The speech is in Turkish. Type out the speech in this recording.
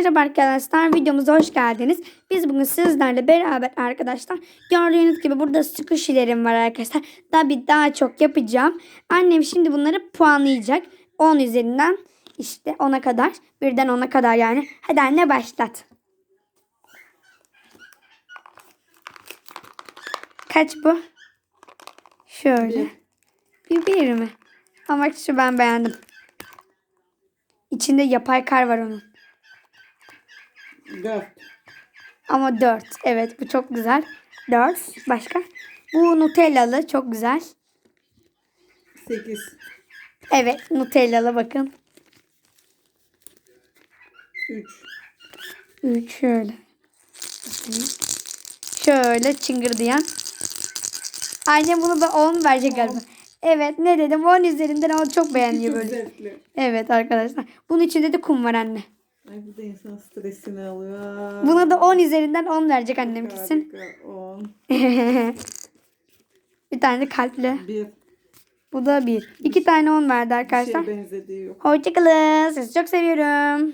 merhaba arkadaşlar. Videomuza hoş geldiniz. Biz bugün sizlerle beraber arkadaşlar gördüğünüz gibi burada squishy'lerim var arkadaşlar. Tabii daha çok yapacağım. Annem şimdi bunları puanlayacak. 10 üzerinden işte 10'a kadar. Birden 10'a kadar yani. Hadi anne başlat. Kaç bu? Şöyle. Bir, bir mi? Ama şu ben beğendim. İçinde yapay kar var onun. 4. Ama 4. Evet bu çok güzel. 4. Başka? Bu Nutellalı çok güzel. 8. Evet Nutellalı bakın. 3. 3 şöyle. Bakayım. Şöyle çıngırdayan. Annem bunu da 10 verecek galiba. Evet ne dedim 10 üzerinden ama çok beğeniyor böyle. Evet arkadaşlar. Bunun içinde de kum var anne. Ay bu da insan stresini alıyor. Buna da 10 üzerinden 10 verecek annem kesin. Harika. 10. bir tane de kalpli. 1. Bu da 1. 2 tane 10 verdi Bir arkadaşlar. şeye benzediği yok. Hoşçakalın. Sizi çok seviyorum.